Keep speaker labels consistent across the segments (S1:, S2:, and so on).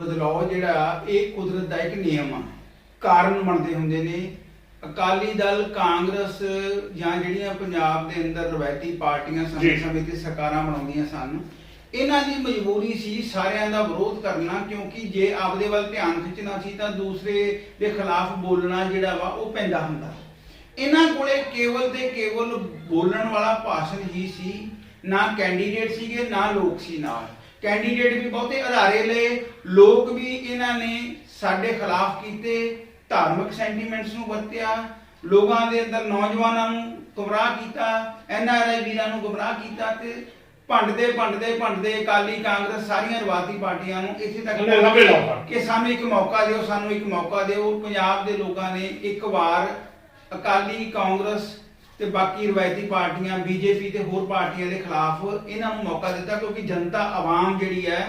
S1: ਬਦਲਾਅ ਜਿਹੜਾ ਇਹ ਕੁਦਰਤ ਦਾ ਇੱਕ ਨਿਯਮ ਆ। ਕਾਰਨ ਬਣਦੇ ਹੁੰਦੇ ਨੇ। ਅਕਾਲੀ ਦਲ ਕਾਂਗਰਸ ਜਾਂ ਜਿਹੜੀਆਂ ਪੰਜਾਬ ਦੇ ਅੰਦਰ ਰਵਾਇਤੀ ਪਾਰਟੀਆਂ
S2: ਜੀ।
S1: ਸਮੇਂ ਸਮੇਂ ਤੇ ਸਰਕਾਰਾਂ ਬਣਾਉਂਦੀਆਂ ਸਨ ਇਹਨਾਂ ਦੀ ਮਜਬੂਰੀ ਸੀ ਸਾਰਿਆਂ ਦਾ ਵਿਰੋਧ ਕਰਨਾ ਕਿਉਂਕਿ ਜੇ ਆਪਦੇ ਵੱਲ ਧਿਆਨ ਖਿੱਚਣਾ ਸੀ ਤਾਂ ਦੂਸਰੇ ਦੇ ਖਿਲਾਫ ਬੋਲਣਾ ਜਿਹੜਾ ਵਾ ਉਹ ਪੈਂਦਾ ਹੁੰਦਾ। ਇਹਨਾਂ ਕੋਲੇ ਕੇਵਲ ਤੇ ਕੇਵਲ ਬੋਲਣ ਵਾਲਾ ਭਾਸ਼ਣ ਹੀ ਸੀ ਨਾ ਕੈਂਡੀਡੇਟ ਸੀਗੇ ਨਾ ਲੋਕ ਸੀ ਨਾਲ। ਕੈਂਡੀਡੇਟ ਵੀ ਬਹੁਤੇ ਅਧਾਰੇ ਲਏ ਲੋਕ ਵੀ ਇਹਨਾਂ ਨੇ ਸਾਡੇ ਖਿਲਾਫ ਕੀਤੇ ਧਾਰਮਿਕ ਸੈਂਟੀਮੈਂਟਸ ਨੂੰ ਵਰਤਿਆ ਲੋਕਾਂ ਦੇ ਅੰਦਰ ਨੌਜਵਾਨਾਂ ਨੂੰ ਗੁੰਮਰਾਹ ਕੀਤਾ ਐਨਆਰਆਈ ਵੀਰਾਂ ਨੂੰ ਗੁੰਮਰਾਹ ਕੀਤਾ ਤੇ ਭੰਡਦੇ ਭੰਡਦੇ ਭੰਡਦੇ ਅਕਾਲੀ ਕਾਂਗਰਸ ਸਾਰੀਆਂ ਰਵਾਤੀ ਪਾਰਟੀਆਂ ਨੂੰ ਇੱਥੇ ਤੱਕ। ਕਿ ਸਾਨੂੰ ਇੱਕ ਮੌਕਾ ਦਿਓ ਸਾਨੂੰ ਇੱਕ ਮੌਕਾ ਦਿਓ ਪੰਜਾਬ ਦੇ ਲੋਕਾਂ ਨੇ ਇੱਕ ਵਾਰ ਅਕਾਲੀ ਕਾਂਗਰਸ ਤੇ ਬਾਕੀ ਰਵਾਇਤੀ ਪਾਰਟੀਆਂ ਬੀਜੇਪੀ ਤੇ ਹੋਰ ਪਾਰਟੀਆਂ ਦੇ ਖਿਲਾਫ ਇਹਨਾਂ ਨੂੰ ਮੌਕਾ ਦਿੱਤਾ ਕਿਉਂਕਿ ਜਨਤਾ ਆਵਾਮ ਜਿਹੜੀ ਹੈ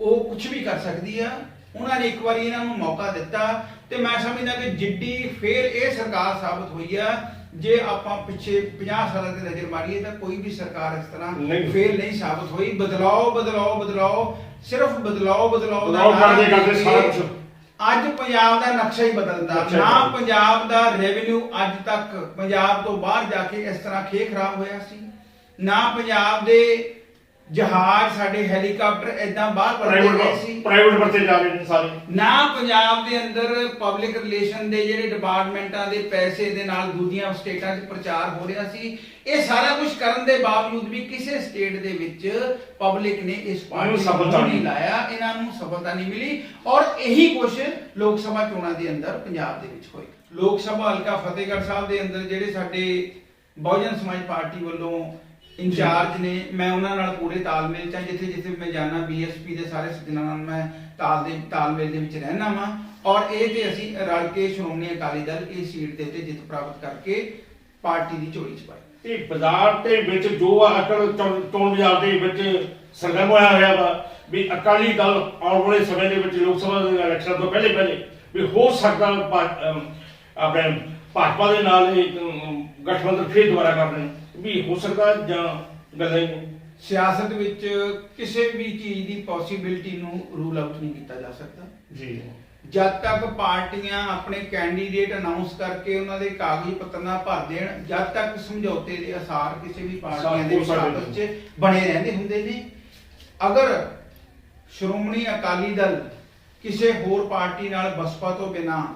S1: ਉਹ ਕੁਝ ਵੀ ਕਰ ਸਕਦੀ ਆ ਉਹਨਾਂ ਨੇ ਇੱਕ ਵਾਰੀ ਇਹਨਾਂ ਨੂੰ ਮੌਕਾ ਦਿੱਤਾ ਤੇ ਮੈਂ ਸਮਝਦਾ ਕਿ ਜਿੱਡੀ ਫੇਰ ਇਹ ਸਰਕਾਰ ਸਾਬਤ ਹੋਈ ਆ ਜੇ ਆਪਾਂ ਪਿੱਛੇ 50 ਸਾਲਾਂ ਤੇ ਨਜ਼ਰ ਮਾਰੀਏ ਤਾਂ ਕੋਈ ਵੀ ਸਰਕਾਰ ਇਸ ਤਰ੍ਹਾਂ। ਫੇਲ ਨਹੀਂ ਸਾਬਤ ਹੋਈ ਬਦਲਾਓ ਬਦਲਾਓ ਬਦਲਾਓ ਸਿਰਫ ਬਦਲਾਓ ਬਦਲਾਓ ਦਾ
S2: ਕਰਦੇ
S1: ਨਾਅਰਾ
S2: ਕਰਦੇ
S1: ਦੇ
S2: ਸਾਰਾ।
S1: ਅੱਜ ਪੰਜਾਬ ਦਾ ਨਕਸ਼ਾ ਹੀ ਬਦਲਦਾ
S2: ਨਕਸ਼ਾ ਹੀ
S1: ਨਾ
S2: ਬਦਲਦਾ।
S1: ਪੰਜਾਬ ਦਾ ਰੈਵਨਿਊ ਅੱਜ ਤੱਕ ਪੰਜਾਬ ਤੋਂ ਬਾਹਰ ਜਾ ਕੇ ਇਸ ਤਰ੍ਹਾਂ ਖੇ ਖਰਾਬ ਹੋਇਆ ਸੀ ਨਾ ਪੰਜਾਬ ਦੇ ਜਹਾਜ਼ ਸਾਡੇ ਹੈਲੀਕਾਪਟਰ ਐਦਾਂ ਬਾਹਰ ਪੜਦੇ ਗਏ
S2: ਪ੍ਰਾਈਵੇਟ
S1: ਸੀ।
S2: ਪ੍ਰਾਈਵੇਟ ਬੱਚੇ ਜਾ ਰਹੇ ਨੇ ਸਾਰੇ।
S1: ਨਾ ਪੰਜਾਬ ਦੇ ਅੰਦਰ ਪਬਲਿਕ ਰਿਲੇਸ਼ਨ ਦੇ ਜਿਹੜੇ ਡਿਪਾਰਟਮੈਂਟਾਂ ਦੇ ਪੈਸੇ ਦੇ ਨਾਲ ਦੂਜੀਆਂ ਸਟੇਟਾਂ 'ਚ ਪ੍ਰਚਾਰ ਹੋ ਰਿਹਾ ਸੀ ਇਹ ਸਾਰਾ ਕੁਝ ਕਰਨ ਦੇ ਬਾਵਜੂਦ ਵੀ ਕਿਸੇ ਸਟੇਟ ਦੇ ਵਿੱਚ ਪਬਲਿਕ ਨੇ ਇਸ ਪਾਰਟੀ
S2: ਨੂੰ ਸਫਲਤਾ
S1: ਨਹੀਂ ਲਾਇਆ ਇਹਨਾਂ ਨੂੰ ਸਫਲਤਾ ਨਹੀਂ ਮਿਲੀ ਔਰ ਇਹੀ ਕੁਝ ਲੋਕ ਸਭਾ ਚੋਣਾਂ ਦੇ ਅੰਦਰ ਪੰਜਾਬ ਦੇ ਵਿੱਚ ਹੋਈ। ਲੋਕ ਸਭਾ ਹਲਕਾ ਫਤਿਹਗੜ੍ਹ ਸਾਹਿਬ ਦੇ ਅੰਦਰ ਜਿਹੜੇ ਸਾਡੇ ਬਹੁਜਨ ਸਮਾਜ ਪਾਰਟੀ ਵੱਲੋਂ ਇੰਚਾਰਜ ਨੇ ਮੈਂ ਉਹਨਾਂ ਨਾਲ ਪੂਰੇ ਤਾਲਮੇਲ ਚ ਜਿੱਥੇ ਜਿੱਥੇ ਮੈਂ ਜਾਣਾ ਬੀਐਸਪੀ ਦੇ ਸਾਰੇ ਸੱਜਣਾਂ ਨਾਲ ਮੈਂ ਤਾਲ ਦੇ ਤਾਲਮੇਲ ਦੇ ਵਿੱਚ ਰਹਿਣਾ ਵਾਂ। ਔਰ ਇਹ ਤੇ ਅਸੀਂ ਰਲ ਕੇ ਸ਼੍ਰੋਮਣੀ ਅਕਾਲੀ ਦਲ ਇਹ ਸੀਟ ਦੇ ਉੱਤੇ ਜਿੱਤ ਪ੍ਰਾਪਤ ਕਰਕੇ ਪਾਰਟੀ ਦੀ ਝੋਲੀ ਚ ਪਾਈ।
S2: ਇਹ ਬਾਜ਼ਾਰ ਦੇ ਵਿੱਚ ਜੋ ਅਕਲ ਚੋਣ ਬਾਜ਼ਾਰ ਦੇ ਵਿੱਚ ਸਰਗਰਮ ਹੋਇਆ ਹੋਇਆ ਵਾ ਵੀ ਅਕਾਲੀ ਦਲ ਆਉਣ ਵਾਲੇ ਸਮੇਂ ਦੇ ਵਿੱਚ ਲੋਕ ਸਭਾ ਦੇ ਇਲੈਕਸ਼ਨ ਤੋਂ ਪਹਿਲੇ ਪਹਿਲੇ ਵੀ ਹੋ ਸਕਦਾ ਆਪਣੇ ਭਾਜਪਾ ਦੇ ਨਾਲ ਇਹ ਅਮ, ਗਠਬੰਧਨ ਫੇਰ ਦੁਬਾਰਾ ਕਰਨੇ। ਵੀ ਹੋ ਸਕਦਾ ਜਾਂ ਗੱਲਾਂ ਹੀ ਨੇ
S1: ਸਿਆਸਤ ਵਿੱਚ ਕਿਸੇ ਵੀ ਚੀਜ਼ ਦੀ ਪੋਸਿਬਿਲਿਟੀ ਨੂੰ ਰੂਲ ਆਊਟ ਨਹੀਂ ਕੀਤਾ ਜਾ ਸਕਦਾ।
S2: ਜੀ।
S1: ਜਦ ਤੱਕ ਪਾਰਟੀਆਂ ਆਪਣੇ ਕੈਂਡੀਡੇਟ ਅਨਾਉਂਸ ਕਰਕੇ ਉਹਨਾਂ ਦੇ ਕਾਗਜ਼ੀ ਪੱਤਰ ਭਰ ਦੇਣ ਜਦ ਤੱਕ ਸਮਝੌਤੇ ਦੇ ਅਸਾਰ ਕਿਸੇ ਵੀ ਪਾਰਟੀਆਂ ਦੇ ਵਿਚਾਰ 'ਚ ਬਣੇ ਰਹਿੰਦੇ ਹੁੰਦੇ ਨੇ। ਅਗਰ ਸ਼੍ਰੋਮਣੀ ਅਕਾਲੀ ਦਲ ਕਿਸੇ ਹੋਰ ਪਾਰਟੀ ਨਾਲ ਬਸਪਾ ਤੋਂ ਬਿਨਾ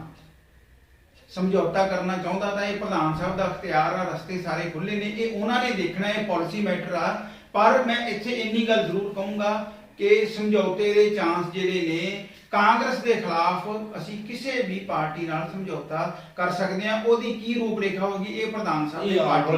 S1: ਸਮਝੌਤਾ ਕਰਨਾ ਚਾਹੁੰਦਾ ਤਾਂ ਇਹ ਪ੍ਰਧਾਨ ਸਾਹਿਬ ਦਾ ਅਖਤਿਆਰ ਆ ਰਸਤੇ ਸਾਰੇ ਖੁੱਲੇ ਨੇ ਇਹ ਉਹਨਾਂ ਨੇ ਦੇਖਣਾ ਇਹ ਪਾਲਿਸੀ ਮੈਟਰ ਆ। ਪਰ ਮੈਂ ਇੱਥੇ ਇੰਨੀ ਗੱਲ ਜ਼ਰੂਰ ਕਹੂੰਗਾ ਕਿ ਸਮਝੌਤੇ ਦੇ ਚਾਂਸ ਜਿਹੜੇ ਨੇ ਕਾਂਗਰਸ ਦੇ ਖਿਲਾਫ ਅਸੀਂ ਕਿਸੇ ਵੀ ਪਾਰਟੀ ਨਾਲ ਸਮਝੌਤਾ ਕਰ ਸਕਦੇ ਹਾਂ। ਉਹਦੀ ਕੀ ਰੂਪਰੇਖਾ ਹੋਗੀ ਇਹ ਪ੍ਰਧਾਨ ਸਾਹਿਬ ਦੀ ਪਾਰਟੀ